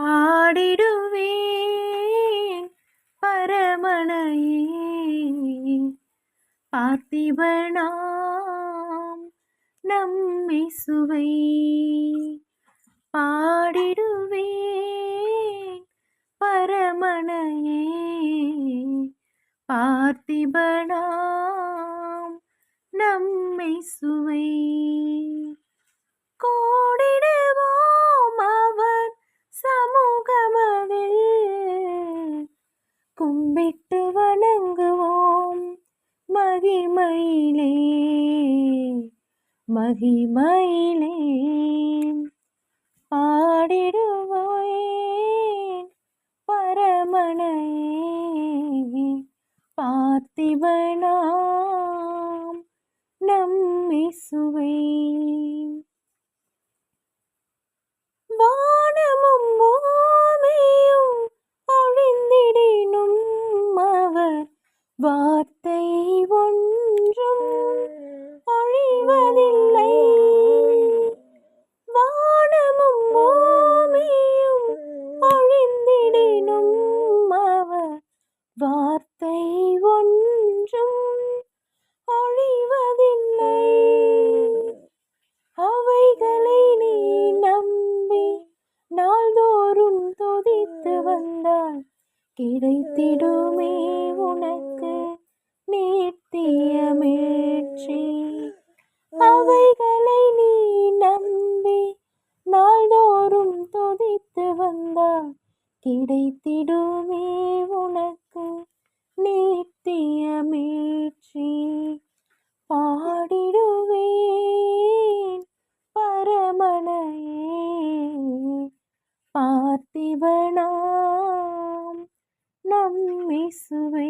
பாடிடுவேன் பரமனையே பார்த்திபனாம் நம்மிசுவை பாடிடுவேன் பரமனையே பார்த்திபனாம் நம்மை சுவை மகிமையிலே மகிமையிலே பாடிடுவோம் பரமனையே பார்த்திபனாம் நம்மிசுவை வார்த்தை ஒன்றும் அழிவதில்லை. அவைகளை நீ நம்பி நாள்தோறும் துதித்து வந்தால் கிடைத்திடுமே உனக்கு நித்திய மீட்சி அவைகளை நீ நம்பி நாள்தோறும் துதித்து வந்தால் கிடைத்திடுமே இயேசுவே